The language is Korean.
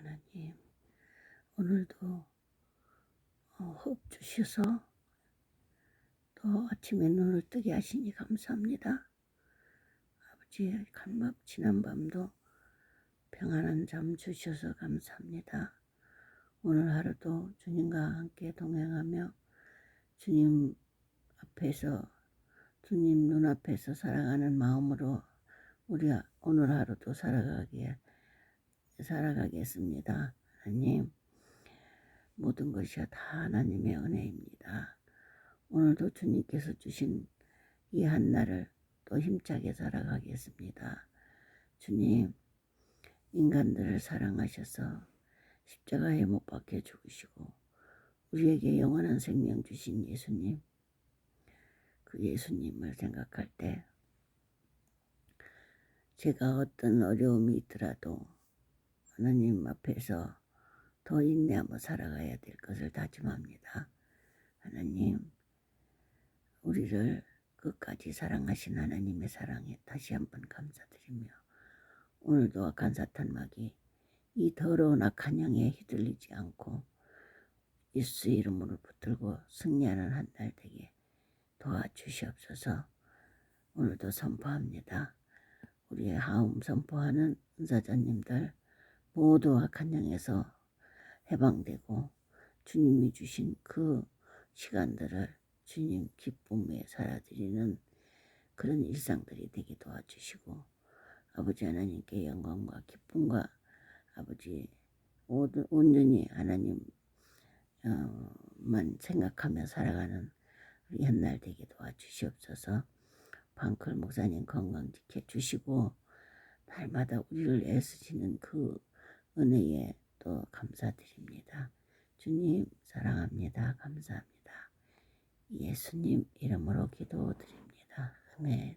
하나님, 오늘도 어, 호흡 주셔서 또 아침에 눈을 뜨게 하시니 감사합니다. 아버지, 간밤, 지난 밤도 평안한 잠 주셔서 감사합니다. 오늘 하루도 주님과 함께 동행하며 주님 앞에서 주님 눈앞에서 살아가는 마음으로 우리 오늘 하루도 살아가기에 살아가겠습니다. 하나님, 모든 것이 다 하나님의 은혜입니다. 오늘도 주님께서 주신 이 한날을 또 힘차게 살아가겠습니다. 주님, 인간들을 사랑하셔서 십자가에 못 박혀 죽으시고 우리에게 영원한 생명 주신 예수님, 그 예수님을 생각할 때 제가 어떤 어려움이 있더라도 하나님 앞에서 더 인내하며 살아가야 될 것을 다짐합니다. 하나님, 우리를 끝까지 사랑하신 하나님의 사랑에 다시 한번 감사드리며 오늘도 악한 사탄막이 이 더러운 악한 영에 휘둘리지 않고 예수 이름으로 붙들고 승리하는 한달 되게 도와주시옵소서 오늘도 선포합니다. 우리의 하움 선포하는 은사자님들 모두 악한 영에서 해방되고 주님이 주신 그 시간들을 주님 기쁨에 살아드리는 그런 일상들이 되게 도와주시고 아버지 하나님께 영광과 기쁨과 아버지 온전히 하나님만 생각하며 살아가는 옛날 되게 도와주시옵소서. 방클 목사님 건강 지켜주시고 날마다 우리를 애쓰시는 그 은혜에 또 감사드립니다. 주님 사랑합니다. 감사합니다. 예수님 이름으로 기도드립니다. 아멘.